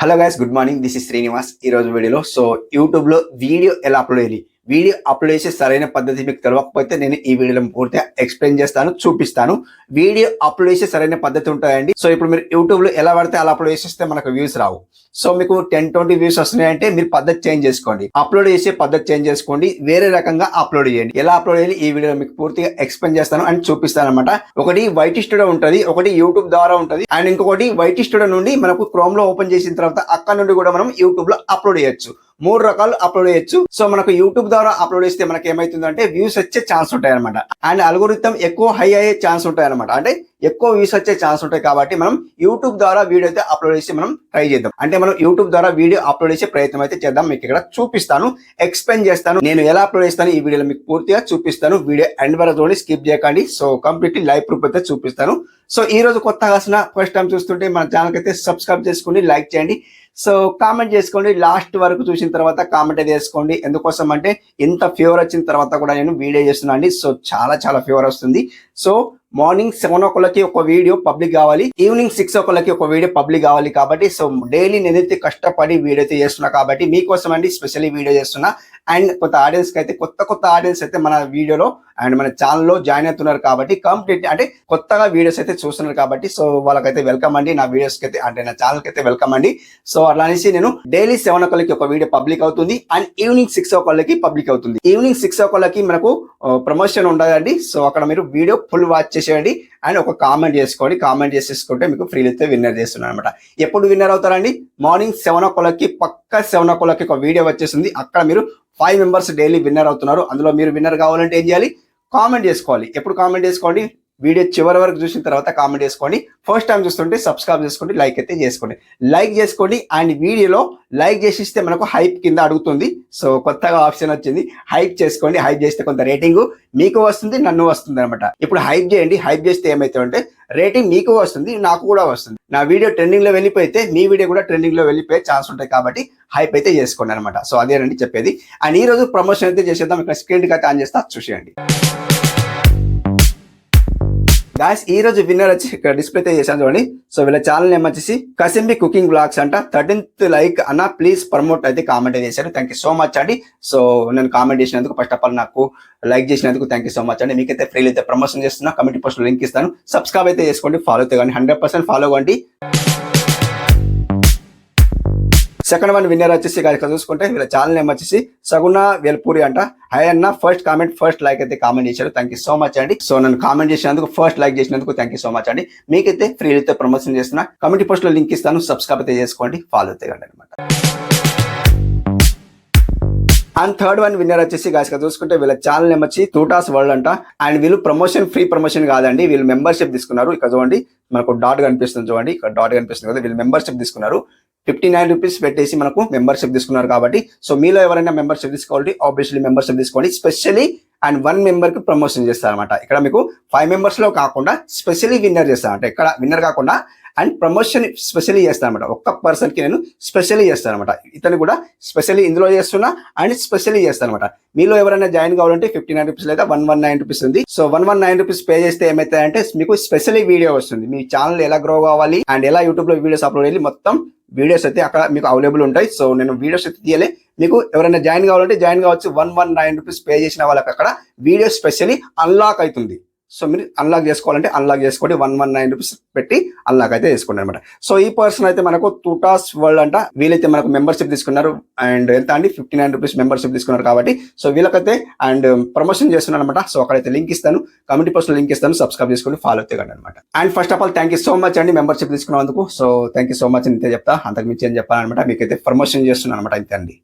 Hello guys good morning this is Srinivas ఈ రోజు వీడియోలో సో యూట్యూబ్లో వీడియో ఎలా అప్లోడ్ చేయాలి? వీడియో అప్లోడ్ చేసే సరైన పద్ధతి మీకు తెలియకపోతే నేను ఈ వీడియోలో పూర్తిగా ఎక్స్ప్లెయిన్ చేస్తాను చూపిస్తాను. వీడియో అప్లోడ్ చేసే సరైన పద్ధతి ఉంటాయండి. సో ఇప్పుడు మీరు యూట్యూబ్లో ఎలా పడితే అలా అప్లోడ్ చేసేస్తే మనకు వ్యూస్ రావు. సో మీకు టెన్ ట్వంటీ వ్యూస్ వస్తున్నాయంటే మీరు పద్ధతి చేంజ్ చేసుకోండి. అప్లోడ్ చేసే పద్ధతి చేంజ్ చేసుకోండి. వేరే రకంగా అప్లోడ్ చేయండి. ఎలా అప్లోడ్ చేయాలి? ఈ వీడియో మీకు పూర్తిగా ఎక్స్ప్లెయిన్ చేస్తాను అండ్ చూపిస్తాను అనమాట ఒకటి వైట్ స్టూడియో ఉంటుంది. ఒకటి యూట్యూబ్ ద్వారా ఉంటుంది. అండ్ ఇంకొకటి వైట్ స్టూడియో నుండి మనకు క్రోమ్లో ఓపెన్ చేసిన తర్వాత అక్కడ నుండి కూడా మనం యూట్యూబ్లో అప్లోడ్ చేయొచ్చు. మూడు రకాలు అప్లోడ్ చేయొచ్చు. సో మనకు యూట్యూబ్ ద్వారా అప్లోడ్ చేస్తే మనకి ఏమైతుందంటే వ్యూస్ వచ్చే ఛాన్స్ ఉంటాయి అనమాట అండ్ అల్గోరిథం ఎక్కువ హై అయ్యే ఛాన్స్ ఉంటాయి అనమాట అంటే ఎక్కువ వ్యూస్ వచ్చే ఛాన్స్ ఉంటాయి కాబట్టి మనం యూట్యూబ్ ద్వారా వీడియో అయితే అప్లోడ్ చేసి మనం ట్రై చేద్దాం. అంటే మనం యూట్యూబ్ ద్వారా వీడియో అప్లోడ్ చేసే ప్రయత్నం అయితే చేద్దాం. మీకు ఇక్కడ చూపిస్తాను. ఎక్స్ప్లెయిన్ చేస్తాను. నేను ఎలా అప్లోడ్ చేస్తాను ఈ వీడియోలో మీకు పూర్తిగా చూపిస్తాను. వీడియో ఎండ్ వరకు చూడండి. స్కిప్ చేయకండి. సో కంప్లీట్లీ లైవ్ ప్రూఫ్ అయితే చూపిస్తాను. సో ఈ రోజు కొత్తగా వచ్చిన ఫస్ట్ టైం చూస్తుంటే మన ఛానల్ అయితే సబ్స్క్రైబ్ చేసుకోండి లైక్ చేయండి. సో కామెంట్ చేసుకోండి. లాస్ట్ వరకు చూసిన తర్వాత కామెంట్ అయితే చేసుకోండి ఎందుకోసం అంటే ఇంత ఫీవర్ వచ్చిన తర్వాత కూడా నేను వీడియో చేస్తున్నాను అండి. సో చాలా చాలా ఫీవర్ వస్తుంది. సో మార్నింగ్ సెవెన్ ఓ క్లాక్కి ఒక వీడియో పబ్లిక్ కావాలి. ఈవినింగ్ సిక్స్ ఓ క్లాక్కి ఒక వీడియో పబ్లిక్ కావాలి కాబట్టి సో డైలీ నేనైతే కష్టపడి వీడియో అయితే చేస్తున్నా కాబట్టి మీకోసం అండి స్పెషల్లీ వీడియో చేస్తున్నా. అండ్ కొత్త ఆడియన్స్కి అయితే కొత్త కొత్త ఆడియన్స్ అయితే మన వీడియోలో అండ్ మన ఛానల్లో జాయిన్ అవుతున్నారు కాబట్టి కంప్లీట్ అంటే కొత్తగా వీడియోస్ అయితే చూస్తున్నారు కాబట్టి సో వాళ్ళకైతే వెల్కమ్ అండి. నా వీడియోస్కి అయితే అంటే నా ఛానల్కి అయితే వెల్కమ్ అండి. సో అట్లా అనేసి నేను డైలీ సెవెన్ ఓ క్లాక్కి ఒక వీడియో పబ్లిక్ అవుతుంది. అండ్ ఈవినింగ్ సిక్స్ ఓ క్లాక్కి పబ్లిక్ అవుతుంది. ఈవినింగ్ సిక్స్ ఓ క్లాక్కి మనకు ప్రమోషన్ ఉండదండి. సో అక్కడ మీరు వీడియో ఫుల్ వాచ్ చేసేయండి. అండ్ ఒక కామెంట్ చేసుకోండి. కామెంట్ చేసేసుకుంటే మీకు ఫ్రీలైతే విన్నర్ చేస్తున్నాను అనమాట ఎప్పుడు విన్నర్ అవుతారండి? మార్నింగ్ సెవెన్ ఓ క్లాక్కి పక్క సెవెన్ ఓ క్లాక్కి ఒక వీడియో వచ్చేసింది అక్కడ మీరు ఫైవ్ మెంబర్స్ డైలీ విన్నర్ అవుతున్నారు. అందులో మీరు విన్నర్ కావాలంటే ఏం చేయాలి? కామెంట్ చేసుకోవాలి. ఎప్పుడు కామెంట్ చేసుకోండి? వీడియో చివరి వరకు చూసిన తర్వాత కామెంట్ చేసుకోండి ఫస్ట్ టైం చూస్తుంటే సబ్స్క్రైబ్ చేసుకోండి లైక్ అయితే చేసుకోండి. లైక్ చేసుకోండి అండ్ వీడియోలో లైక్ చేసిస్తే మనకు హైప్ కింద అడుగుతుంది. సో కొత్తగా ఆప్షన్ వచ్చింది హైప్ చేసుకోండి. హైప్ చేస్తే కొంత రేటింగ్ మీకు వస్తుంది నన్ను వస్తుంది అనమాట ఇప్పుడు హైప్ చేయండి హైప్ చేస్తే ఏమైతే రేటింగ్ మీకు వస్తుంది నాకు కూడా వస్తుంది. నా వీడియో ట్రెండింగ్లో వెళ్ళిపోయితే మీ వీడియో కూడా ట్రెండింగ్లో వెళ్ళిపోయే ఛాన్స్ ఉంటాయి కాబట్టి హైప్ అయితే చేసుకోండి అనమాట సో అదేనండి చెప్పేది. అండ్ ఈ రోజు ప్రమోషన్ అయితే చేసేద్దాం. ఇక్కడ స్క్రీన్ అయితే ఆన్ చేస్తా చూసేయండి. గాయస్ ఈ రోజు విన్నర్ వచ్చి ఇక్కడ డిస్ప్లే అయితే చేశాను చూడండి. సో వీళ్ళ ఛానల్ నేమ్ వచ్చేసి కసింబి కుకింగ్ బ్లాగ్స్ అంట. థర్టీన్త్ లైక్ అన్న ప్లీజ్ ప్రమోట్ అయితే కామెంట్ చేశారు. థ్యాంక్ యూ సో మచ్ అండి. సో నేను కామెంట్ చేసినందుకు ఫస్ట్ ఆఫ్ ఆల్ నాకు లైక్ చేసినందుకు థ్యాంక్ యూ సో మచ్ అండి. మీకైతే ఫ్రీ అయితే ప్రమోషన్ చేస్తున్నా కమిటీ పోస్ట్ లింక్ ఇస్తాను. సబ్స్క్రైబ్ అయితే చేసుకోండి ఫాలో అయితే కానీ హండ్రెడ్ పర్సెంట్ ఫాలో అవ్వండి సెకండ్ వన్ విన్నర్ వచ్చేసి ఇక్కడ చూసుకుంటే వీళ్ళ ఛానల్ నేమ్ వచ్చేసి సగుణ వెల్పూరి అంట. హై అన్న ఫస్ట్ కామెంట్ ఫస్ట్ లైక్ అయితే కామెంట్ చేశారు. థ్యాంక్ యూ సో మచ్ అండి. సో నన్ను కామెంట్ చేసినందుకు ఫస్ట్ లైక్ చేసినందుకు థ్యాంక్ యూ సో మచ్ అండి. మీకైతే ఫ్రీ అయితే ప్రమోషన్ చేస్తున్నా. కమిటీ పోస్ట్లో లింక్ ఇస్తాను. సబ్స్క్రైబ్ అయితే చేసుకోండి. ఫాలో అయితే అనమాట అండ్ థర్డ్ వన్ విన్నర్ వచ్చేసి గాయస్ చూసుకుంటే వీళ్ళ ఛానల్ నేమ్ వచ్చి టూటాస్ వరల్డ్ అంట. అండ్ వీళ్ళు ప్రమోషన్ ఫ్రీ ప్రమోషన్ కాదండి. వీళ్ళు మెంబర్షిప్ తీసుకున్నారు. ఇక్కడ చూడండి మనకు డాట్ కనిపిస్తుంది చూడండి. ఇక్కడ డాట్ కనిపిస్తుంది కదా. వీళ్ళు మెంబర్షిప్ తీసుకున్నారు. ఫిఫ్టీ నైన్ రూపీస్ పెట్టేసి మనకు మెంబర్షిప్ తీసుకున్నారు కాబట్టి సో మీలో ఎవరైనా మెంబర్షిప్ తీసుకోవాలి ఆబ్వియస్లీ మెంబర్షిప్ తీసుకోండి. స్పెషల్లీ అండ్ వన్ మెంబర్కి ప్రమోషన్ చేస్తారనమాట ఇక్కడ మీకు ఫైవ్ మెంబర్స్లో కాకుండా స్పెషల్లీ విన్నర్ చేస్తారన్నమాట ఇక్కడ విన్నర్ కాకుండా అండ్ ప్రమోషన్ స్పెషల్లీ చేస్తానమాట ఒక్క పర్సన్కి నేను స్పెషల్లీ చేస్తానమాట ఇతను కూడా స్పెషల్లీ ఇందులో చేస్తున్నా అండ్ స్పెషల్లీ చేస్తానమాట మీలో ఎవరైనా జాయిన్ కావాలంటే ఫిఫ్టీ నైన్ రూపీస్ లేదా వన్ వన్ నైన్ రూపీస్ ఉంది. So one one nine rupees pay చేస్తే ఏమైతుందంటే మీకు స్పెషలీ వీడియో వస్తుంది. మీ ఛానల్ ఎలా గ్రో కావాలి అండ్ ఎలా యూట్యూబ్లో వీడియోస్ అప్లోడ్ వెళ్ళి మొత్తం వీడియోస్ అయితే అక్కడ మీకు అవైలబుల్ ఉంటాయి. సో నేను వీడియోస్ అయితే తీయలే. మీకు ఎవరైనా జాయిన్ కావాలంటే జాయిన్ కావచ్చు. One one nine rupees pay చేసిన వాళ్ళకి అక్కడ వీడియో స్పెషల్లీ అన్లాక్ అవుతుంది. సో మీరు అన్లాక్ చేసుకోవాలంటే అన్లాక్ చేసుకోండి. వన్ వన్ నైన్ రూపీస్ పెట్టి అన్లాక్ అయితే చేసుకోండి అనమాట సో ఈ పర్సన్ అయితే మనకు టూటాస్ వరల్డ్ అంట. వీళ్ళైతే మనకు మెంబర్షిప్ తీసుకున్నారు. అండ్ ఎంత అండి? ఫిఫ్టీ నైన్ రూపీస్ మెంబర్షిప్ తీసుకున్నారు కాబట్టి. సో వీళ్ళకైతే అండ్ ప్రమోషన్ చేస్తున్నాను అనమాట సో అక్కడైతే లింక్ ఇస్తాను. కమిటీ పర్సన్ లింక్ ఇస్తాను. సబ్స్క్రైబ్ చేసుకోండి ఫాలో అవుతాయి అనమాట and first of all thank you so much అండి మెంబర్షిప్ తీసుకున్నందుకు. So thank you so much అని చెప్తా. అంతకు మించి ఏం చెప్పాలన్నమాట. మీకైతే ప్రమోషన్ చేస్తున్నాను అనమాట అంతే అండి.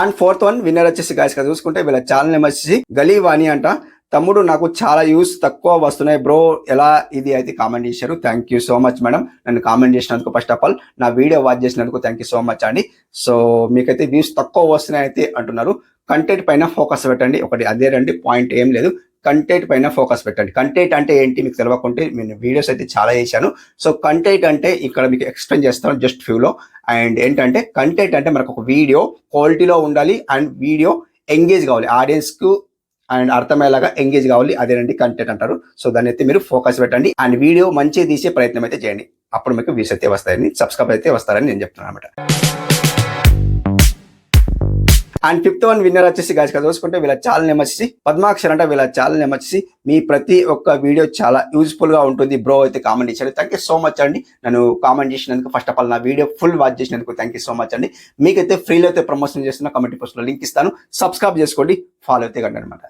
అండ్ ఫోర్త్ వన్ విన్నర్ వచ్చేసి గాయస్ కదా చూసుకుంటే వీళ్ళ ఛానల్ నేమ్ వచ్చేసి గలీవాణి అంట. తమ్ముడు నాకు చాలా యూస్ తక్కువ వస్తున్నాయి బ్రో ఎలా ఇది అయితే కామెంట్ చేశారు. Thank you so much madam నన్ను కామెంట్ చేసినందుకు ఫస్ట్ ఆఫ్ ఆల్ నా వీడియో వాచ్ చేసినందుకు థ్యాంక్ యూ సో మచ్ అండి. సో మీకైతే వ్యూస్ తక్కువ వస్తున్నాయి అయితే అంటున్నారు. కంటెంట్ పైన ఫోకస్ పెట్టండి. ఒకటి అదే రండి పాయింట్ ఏం లేదు. కంటెంట్ పైన ఫోకస్ పెట్టండి. కంటెంట్ అంటే ఏంటి మీకు తెలియకుంటే నేను వీడియోస్ అయితే చాలా చేశాను. సో కంటెంట్ అంటే ఇక్కడ మీకు ఎక్స్ప్లెయిన్ చేస్తాను జస్ట్ ఫ్యూలో అండ్ ఏంటంటే కంటెంట్ అంటే మనకు ఒక వీడియో క్వాలిటీలో ఉండాలి అండ్ వీడియో ఎంగేజ్ కావాలి. ఆడియన్స్కు అండ్ అర్థమయ్యేలాగా ఎంగేజ్ కావాలి. అదేనండి కంటెంట్ అంటారు. సో దాన్ని అయితే మీరు ఫోకస్ పెట్టండి. అండ్ వీడియో మంచిగా తీసే ప్రయత్నం అయితే చేయండి. అప్పుడు మీకు వ్యూస్ అయితే వస్తాయని సబ్స్క్రైబ్ అయితే వస్తారని నేను చెప్తున్నాను అనమాట అండ్ ఫిఫ్త్ వన్ విన్నర్ వచ్చేసి గాయస్ కదా చూసుకుంటే వీళ్ళ ఛానల్ నేమ్ వచ్చేసి పద్మాక్షర్ అంటే. వీళ్ళ ఛానల్ నేమ్ వచ్చేసి మీ ప్రతి ఒక్క వీడియో చాలా యూజ్ఫుల్గా ఉంటుంది. బ్రో అయితే కామెంట్ ఇచ్చారు. థ్యాంక్ యూ సో మచ్ అండి. నన్ను కామెంట్ చేసినందుకు ఫస్ట్ ఆఫ్ ఆల్ నా వీడియో ఫుల్ వాచ్ చేసినందుకు థ్యాంక్ యూ సో మచ్ అండి. మీకైతే ఫ్రీలో అయితే ప్రమోషన్ చేస్తున్న కమెంట్ పోస్ట్లో లింక్ ఇస్తాను. సబ్స్క్రైబ్ చేసుకోండి. ఫాలో అయితే కండి అనమాట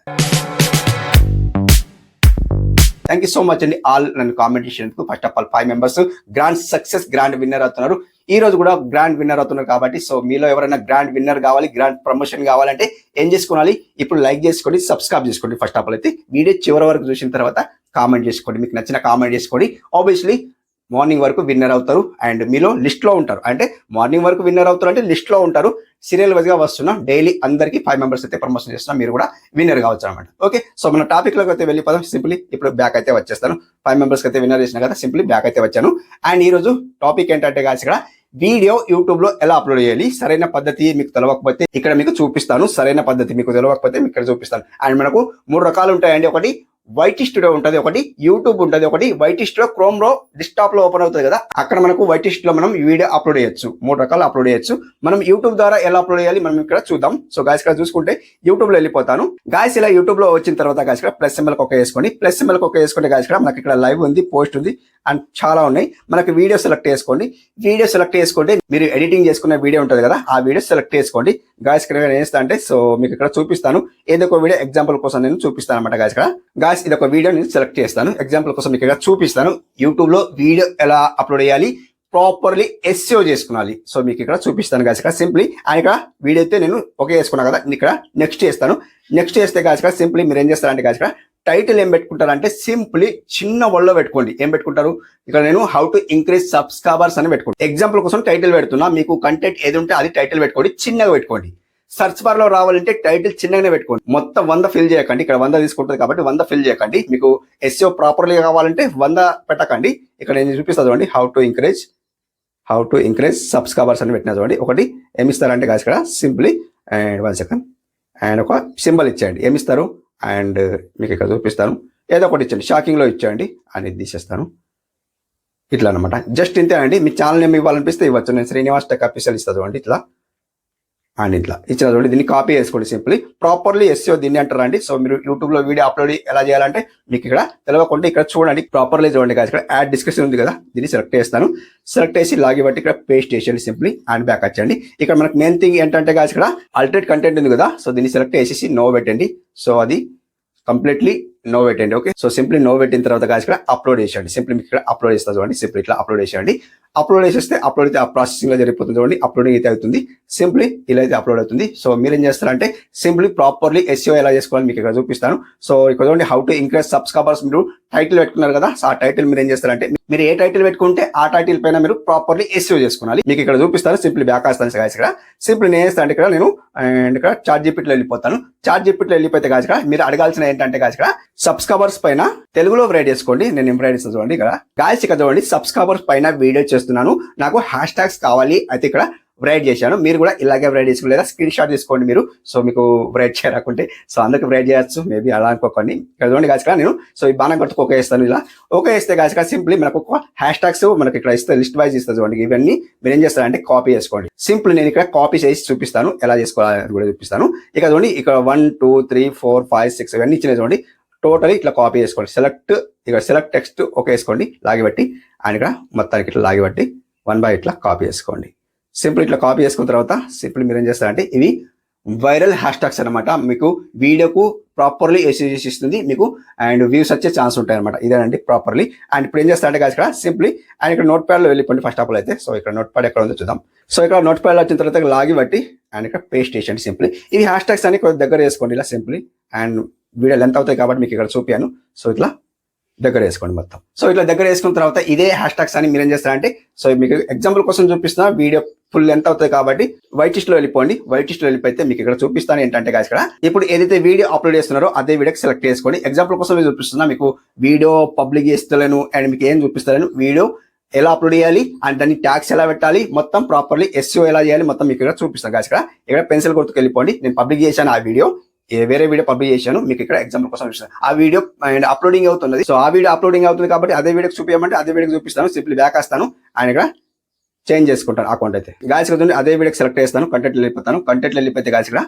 థ్యాంక్ యూ సో మచ్ అండి. ఆల్ నన్ను కామెంట్ చేసినందుకు first of all five members grand success grand winner అవుతున్నారు. ఈ రోజు కూడా గ్రాండ్ విన్నర్ అవుతున్నారు కాబట్టి సో మీలో ఎవరైనా గ్రాండ్ విన్నర్ కావాలి గ్రాండ్ ప్రమోషన్ కావాలంటే ఏం చేసుకోవాలి? ఇప్పుడు లైక్ చేసుకోండి సబ్స్క్రైబ్ చేసుకోండి. ఫస్ట్ ఆఫ్ ఆల్ అయితే వీడియో చివరి వరకు చూసిన తర్వాత కామెంట్ చేసుకోండి. మీకు నచ్చిన కామెంట్ చేసుకోండి. ఆబ్వియస్లీ మార్నింగ్ వరకు విన్నర్ అవుతారు అండ్ మీలో లిస్ట్లో ఉంటారు. అంటే మార్నింగ్ వరకు విన్నర్ అవుతారు అంటే లిస్ట్లో ఉంటారు. సీరియల్ వైజ్గా గా డైలీ అందరికీ ఫైవ్ మెంబర్స్ అయితే ప్రమోషన్ చేస్తున్నా మీరు కూడా విన్నర్ కావచ్చు అనమాట ఓకే సో మన టాపిక్లోకి అయితే వెళ్ళిపోదాం సింప్లీ ఇప్పుడు బ్యాక్ అయితే వచ్చేస్తాను. ఫైవ్ మెంబర్స్కి అయితే విన్నర్ చేసిన కదా సింప్లీ బ్యాక్ అయితే వచ్చాను. అండ్ ఈ రోజు టాపిక్ ఏంటంటే కాల్సి ఇక్కడ వీడియో యూట్యూబ్లో ఎలా అప్లోడ్ చేయాలి సరైన పద్ధతి మీకు తెలవకపోతే ఇక్కడ మీకు చూపిస్తాను. సరైన పద్ధతి మీకు తెలవకపోతే మీకు ఇక్కడ చూపిస్తాను. అండ్ మనకు మూడు రకాలు ఉంటాయండి. ఒకటి వైట్ స్టూడియో ఉంటుంది ఒకటి యూట్యూబ్ ఉంటుంది ఒకటి. వైట్ స్టూడియో క్రోమ్లో డెస్క్టాప్లో ఓపెన్ అవుతుంది కదా అక్కడ మనకు వైట్లో మనం వీడియో అప్లోడ్ చేయొచ్చు. మూడు రకాలు అప్లోడ్ చేయొచ్చు. మనం యూట్యూబ్ ద్వారా ఎలా అప్లోడ్ చేయాలి మనం ఇక్కడ చూద్దాం. సో గాయస్ ఇక్కడ చూసుకుంటే యూట్యూబ్లో వెళ్ళిపోతాను. గాయస్ ఇలా యూట్యూబ్లో వచ్చిన తర్వాత గాయస్ ఇక్కడ ప్లస్ సింబల్ ఒక వేసుకోండి ప్లస్ సింబల్ ఒక వేసుకుంటే గాయస్ ఇక్కడ మనకి ఇక్కడ లైవ్ ఉంది పోస్ట్ ఉంది అండ్ చాలా ఉన్నాయి. మనకి వీడియో సెలెక్ట్ చేసుకోండి. వీడియో సెలెక్ట్ చేసుకుంటే మీరు ఎడిటింగ్ చేసుకునే వీడియో ఉంటుంది కదా ఆ వీడియో సెలెక్ట్ చేసుకోండి. గాయస్ ఇక్కడ నేను చేస్తా అంటే సో మీకు ఇక్కడ చూపిస్తాను. ఏదో ఒక వీడియో ఎగ్జాంపుల్ కోసం నేను చూపిస్తాను అనమాట గాయస్ ఇక్కడ. గాయస్ ఇది ఒక వీడియో నేను సెలెక్ట్ చేస్తాను. ఎగ్జాంపుల్ కోసం మీకు ఇక్కడ చూపిస్తాను. యూట్యూబ్లో వీడియో ఎలా అప్లోడ్ చేయాలి? ప్రాపర్లీ ఎస్సీఓ చేసుకోవాలి సో మీకు ఇక్కడ చూపిస్తాను గాయస్ ఇక్కడ సింప్లీ ఆయన ఇక్కడ వీడియో అయితే నేను ఒకే చేసుకున్నా కదా ఇక్కడ నెక్స్ట్ చేస్తాను. నెక్స్ట్ చేస్తే గాయస్ ఇక్కడ సింప్లీ మీరు ఏం చేస్తారంటే గాయస్ ఇక్కడ టైటిల్ ఏం పెట్టుకుంటారంటే సింప్లీ చిన్న వల్ల పెట్టుకోండి. ఏం పెట్టుకుంటారు? ఇక్కడ నేను హౌ టు ఇంక్రీజ్ సబ్స్క్రైబర్స్ అని పెట్టుకోండి ఎగ్జాంపుల్ కోసం టైటిల్ పెడుతున్నా. మీకు కంటెంట్ ఏది ఉంటే అది టైటిల్ పెట్టుకోండి. చిన్నగా పెట్టుకోండి. సర్చ్ బార్లో రావాలంటే టైటిల్ చిన్నగానే పెట్టుకోండి. మొత్తం వంద ఫిల్ చేయకండి. ఇక్కడ వంద తీసుకుంటుంది కాబట్టి వంద ఫిల్ చేయకండి. మీకు ఎస్ఓ ప్రాపర్లీ కావాలంటే వంద పెట్టకండి. ఇక్కడ నేను చూపిస్తాను చూడండి. How to encourage how to encourage subscribers అని పెట్టిన చూడండి. ఒకటి ఏమిస్తారంటే కాదు ఇక్కడ simply and one second and ఒక సింబల్ ఇచ్చేయండి. ఏమి ఇస్తారు అండ్ మీకు ఇక్కడ చూపిస్తాను. ఏదో ఒకటి ఇచ్చండి షాకింగ్లో ఇచ్చేయండి. అని తీసేస్తాను. ఇట్లా అనమాట జస్ట్ ఇంతే అండి. మీ ఛానల్ నేమ్ ఇవ్వాలనిపిస్తే ఇవ్వచ్చు. నేను శ్రీనివాస్ టెక్ అఫీషియల్ ఇస్తాను చూడండి. ఇట్లా. అండ్ ఇట్లా. ఇచ్చిన చూడండి దీన్ని కాపీ చేసుకోండి సింప్లీ ప్రాపర్లీ ఎస్సీఓ దీన్ని అంటారండి. సో మీరు యూట్యూబ్లో వీడియో అప్లోడ్ ఎలా చేయాలంటే మీకు ఇక్కడ తెలవకుండా ఇక్కడ చూడండి ప్రాపర్లీ చూడండి కదా ఇక్కడ యాడ్ డిస్క్రిప్షన్ ఉంది కదా దీన్ని సెలెక్ట్ చేస్తాను. సెలెక్ట్ చేసి లాగి బట్టి ఇక్కడ పేస్ట్ చేసేయండి సింప్లీ అండ్ బ్యాక్ వచ్చండి ఇక్కడ మనకు మెయిన్ థింగ్ ఏంటంటే కాదు ఇక్కడ అల్టరేట్ కంటెంట్ ఉంది కదా సో దీన్ని సెలెక్ట్ చేసేసి నో పెట్టండి. సో అది కంప్లీట్లీ నో పెట్టండి ఓకే? సో సింప్లీ నో పెట్టిన తర్వాత కాదు ఇక్కడ అప్లోడ్ చేసేయండి. సింప్లీ మీకు ఇక్కడ అప్లోడ్ చేస్తా చూడండి సింప్లీ ఇట్లా అప్లోడ్ చేసేయండి. అప్లోడ్ చేసేస్తే అప్లోడ్ అయితే ఆ ప్రాసెసింగ్లో జరిగిపోతుంది చూడండి అప్లోడింగ్ అయితే అవుతుంది. సింప్లీ ఇలా అయితే అప్లోడ్ అవుతుంది. సో మీరు ఏం చేస్తారంటే సింప్లీ ప్రాపర్లీ ఎస్ఈఓ ఎలా చేసుకోవాలి మీకు ఇక్కడ చూపిస్తాను. సో ఇక్కడ చూడండి హౌ టు ఇంక్రీజ్ సబ్స్క్రైబర్స్ మీరు టైటిల్ పెట్టుకున్నారు కదా ఆ టైటిల్ మీరు ఏం చేస్తారంటే మీరు ఏ టైటిల్ పెట్టుకుంటే ఆ టైటిల్ పైన మీరు ప్రాపర్లీ ఎస్ఈఓ చేసుకోవాలి. మీకు ఇక్కడ చూపిస్తాను సింప్లీ బ్యాక్ వస్తాను guys ఇక్కడ. సింప్లీ నేను చేస్తాను ఇక్కడ నేను అండ్ ఇక్కడ చార్ట్ జీపీట్లో వెళ్ళిపోతాను. చార్ట్ జీపీట్లో వెళ్ళిపోతే కాదు ఇక్కడ మీరు అడగాల్సిన ఏంటంటే కాదు ఇక్కడ సబ్స్క్రైబర్స్ పైన తెలుగులో రైడ్ చేసుకోండి నేను ఎంబ్రాయిడ్ ఇస్తాను చూడండి ఇక్కడ. గాయస్ ఇక్కడ చూడండి. సబ్స్క్రైబర్స్ పైన వీడియో చేస్తున్నాను. నాకు హ్యాష్ ట్యాగ్స్ కావాలి. అయితే ఇక్కడ రైడ్ చేశాను. మీరు కూడా ఇలాగే రైడ్ చేసుకోండి లేదా స్క్రీన్ షాట్ తీసుకోండి మీరు. సో మీకు రైడ్ చేయరాకుంటే సో అందరికి రైడ్ చేయొచ్చు. మేబీ అలా అనుకోకండి. ఇక్కడ చూడండి గాయస్ నేను సో ఈ బాణం కొట్టుకు ఓకే వేస్తాను ఇలా. ఓకే ఇస్తే గాయస్ సింప్లీ మనకు ఒక హ్యాష్ ట్యాగ్స్ మనకి ఇక్కడ ఇస్తే లిస్ట్ వైజ్ ఇస్తుంది చూడండి. ఇవన్నీ మీరు ఏం చేస్తారంటే కాపీ చేసుకోండి. సింపుల్ నేను ఇక్కడ కాపీ చేసి చూపిస్తాను. ఎలా చేసుకోవాలని కూడా చూపిస్తాను. ఇక చూడండి ఇక్కడ one two three four five six ఇవన్నీ ఇచ్చినాయి చూడండి. టోటల్ ఇట్లా కాపీ చేసుకోండి. సెలెక్ట్ ఇక్కడ సెలెక్ట్ టెక్స్ట్ ఒక వేసుకోండి లాగిబట్టి అండ్ ఇక్కడ మొత్తానికి ఇట్లా లాగిబట్టి వన్ బై ఇట్లా కాపీ చేసుకోండి. సింపుల్ ఇట్లా కాపీ చేసుకున్న తర్వాత సింపుల్ మీరు ఏం చేస్తారంటే ఇవి వైరల్ హ్యాష్ ట్యాగ్స్ అనమాట మీకు వీడియోకు ప్రాపర్లీ ఎస్యూజ్ ఇస్తుంది మీకు అండ్ వ్యూస్ వచ్చే ఛాన్స్ ఉంటాయి అనమాట ఇదేనండి ప్రాపర్లీ అండ్ ఇప్పుడు ఏం చేస్తారంటే కాదు ఇక్కడ సింప్లీ అండ్ ఇక్కడ నోట్ ప్యాడ్లో వెళ్ళిపోండి ఫస్ట్ ఆఫ్ ఆల్ అయితే. సో ఇక్కడ నోట్ ప్యాడ్ ఎక్కడ ఉందో చూద్దాం. సో ఇక్కడ నోట్ ప్యాడ్లో వచ్చిన తర్వాత లాగి బట్టి అండ్ ఇక్కడ పేస్ట్ చేయండి సింప్లీ ఇవి హ్యాష్ ట్యాగ్స్ అని కొద్దిగా దగ్గర వేసుకోండి ఇలా సింప్లీ అండ్ వీడియో లెంత్ అవుతాయి కాబట్టి మీకు ఇక్కడ చూపాను సో ఇట్లా దగ్గర వేసుకోండి మొత్తం. సో ఇట్లా దగ్గర వేసుకున్న తర్వాత ఇదే హ్యాష్ ట్యాగ్స్ అని మీరు ఏం చేస్తారంటే సో మీకు ఎగ్జాంపుల్ కోసం చూపిస్తున్నా వీడియో ఫుల్ ఎంత అవుతుంది కాబట్టి వైట్ లిస్ట్లో వెళ్ళిపోండి. వైట్ లిస్ట్లో వెళ్ళిపోతే మీకు ఇక్కడ చూపిస్తాను ఏంటంటే కాదు ఇక్కడ ఇప్పుడు ఏదైతే వీడియో అప్లోడ్ చేస్తున్నారో అదే వీడియోకి సెలెక్ట్ చేసుకోండి. ఎగ్జాంపుల్ కోసం మీరు చూపిస్తున్నా మీకు వీడియో పబ్లిక్ చేస్తలేను అండ్ మీకు ఏం చూపిస్తలేను వీడియో ఎలా అప్లోడ్ చేయాలి అండ్ దాన్ని ట్యాక్స్ ఎలా పెట్టాలి మొత్తం ప్రాపర్లీ ఎస్ఓ ఎలా చేయాలి మొత్తం మీకు ఇక్కడ చూపిస్తాను కాదు ఇక్కడ. ఇక్కడ పెన్సిల్ గుర్తుకు వెళ్ళిపోండి. నేను పబ్లిక్ చేశాను ఆ వీడియో వేరే వీడియో పబ్లిష్ చేశాను మీకు ఇక్కడ ఎగ్జాంపుల్ కోసం ఇస్తాను ఆ వీడియో అండ్ అప్లోడింగ్ అవుతున్నది. సో ఆ వీడియో అప్లోడింగ్ అవుతుంది కాబట్టి అదే వీడియోకి చూపించమంటే అదే వీడియోకి చూపిస్తాను సింప్లీ బ్యాక్ వస్తాను. ఆయన ఇక్కడ చేంజ్ చేసుకుంటాను అకౌంట్ అయితే. గాయస్ కదా అదే వీడియోకి సెలెక్ట్ చేస్తాను కంటెంట్ వెళ్ళిపోతాను. కంటెంట్ వెళ్ళిపోతే గాయస్ ఇక్కడ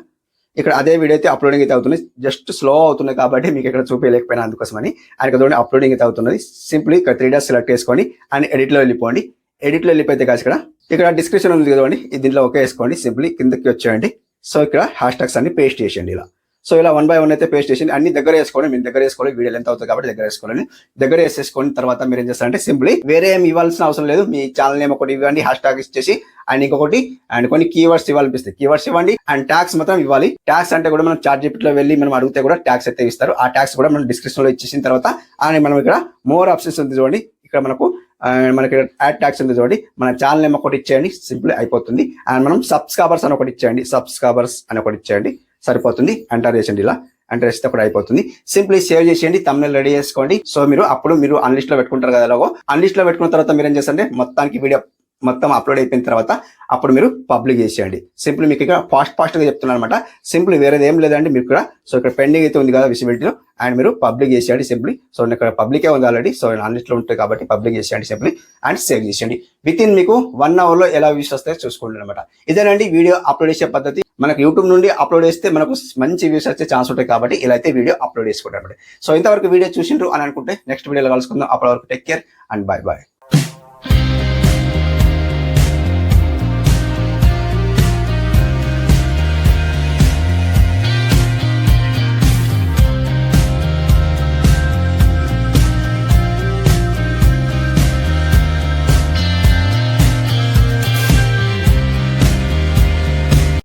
ఇక్కడ అదే వీడియో అయితే అప్లోడింగ్ అయితే అవుతుంది. జస్ట్ స్లో అవుతుంది కాబట్టి మీకు ఇక్కడ చూపించలేకపోయినా అందుకోసమని. ఆయన చూడండి అప్లోడింగ్ అయితే అవుతున్నది. సింప్లీ ఇక్కడ త్రీ డేస్ సెలెక్ట్ చేసుకొని అండ్ ఎడిట్లో వెళ్ళిపోండి. ఎడిట్లో వెళ్ళిపోతే కాదు ఇక్కడ ఇక్కడ డిస్క్రిప్షన్ ఉంది కదండి దీంట్లో ఓకే వేసుకోండి. సింప్లీ కిందకి వచ్చేయండి. సో ఇక్కడ హ్యాష్ ట్యాగ్స్ అన్ని పేస్ట్ చేసేయండి ఇలా. సో ఇలా వన్ బై వన్ అయితే పేస్ట్ చేసి అన్ని దగ్గర వేసుకోండి మీరు దగ్గర వేసుకోవాలి వీడియో ఎంత అవుతుంది కాబట్టి దగ్గర వేసుకోవాలని. దగ్గర వేసేసుకొని తర్వాత మీరు ఏం చేస్తారంటే సింప్లీ వేరే ఏం ఇవ్వాల్సిన అవసరం లేదు. మీ ఛానల్ నేమ్ ఒకటి ఇవ్వండి హ్యాష్ ట్యాగ్ ఇచ్చేసి అండ్ ఇంకొకటి అండ్ కొన్ని కీవర్డ్స్ ఇవ్వాలనిపిస్తాయి కీవర్డ్స్ ఇవ్వండి అండ్ ట్యాక్స్ మాత్రం ఇవ్వాలి. ట్యాక్స్ అంటే కూడా మనం చార్ట్ జీపీటీలో వెళ్ళి మనం అడిగితే కూడా ట్యాక్స్ అయితే ఇస్తారు. ఆ ట్యాక్స్ కూడా మనం డిస్క్రిప్షన్లో ఇచ్చేసిన తర్వాత అండ్ మనం ఇక్కడ మోర్ ఆప్షన్స్ ఉంది చూడండి. ఇక్కడ మనకు మనకి యాడ్ ట్యాక్స్ ఉంది చూడండి. మన ఛానల్ నేమ్ ఒకటి ఇచ్చేయండి సింపుల్ అయిపోతుంది. అండ్ మనం సబ్స్క్రైబర్స్ అని ఒకటి ఇచ్చేయండి. సబ్స్క్రైబర్స్ అని ఒకటి ఇచ్చేయండి. సరిపోతుంది. ఎంటర్ చేసండి ఇలా. ఎంటర్ చేస్తే కూడా అయిపోతుంది. సింప్లీ సేవ్ చేసేయండి. తమిళ రెడీ చేసుకోండి. సో మీరు అప్పుడు మీరు అన్లిస్ట్లో పెట్టుకుంటారు కదా ఎలాగో? అన్లిస్ట్లో పెట్టుకున్న తర్వాత మీరు ఏం చేస్తారంటే మొత్తానికి వీడియో మొత్తం అప్లోడ్ అయిపోయిన తర్వాత అప్పుడు మీరు పబ్లిక్ చేసేయండి. సింపుల్ మీకు ఇక్కడ ఫాస్ట్ ఫాస్ట్గా చెప్తున్నాను అనమాట సింపుల్ వేరేది ఏం లేదండి. మీకు ఇక్కడ సో ఇక్కడ పెండింగ్ అయితే ఉంది కదా విసిబిలిటీలో అండ్ మీరు పబ్లిక్ చేసేయండి సింప్లీ సో ఇక్కడ పబ్లికే ఉంది ఆల్రెడీ సో అన్లిస్ట్ ఉంటుంది కాబట్టి పబ్లిక్ చేసేయండి సింప్లీ అండ్ సేవ్ చేసేయండి. విత్ ఇన్ మీకు వన్ అవర్లో ఎలా వ్యూస్ వస్తాయో చూసుకోండి అనమాట ఇదేనండి వీడియో అప్లోడ్ చేసే పద్ధతి. మనకు యూట్యూబ్ నుండి అప్లోడ్ చేస్తే మనకు మంచి వ్యూస్ వచ్చే ఛాన్స్ ఉంటాయి కాబట్టి ఇలా అయితే వీడియో అప్లోడ్ చేసుకుంటాం సో ఇంతవరకు వీడియో చూసిండ్రు అని అనుకుంటే నెక్స్ట్ వీడియోలో కలుసుకుందాం. అప్పటి వరకు take care and bye bye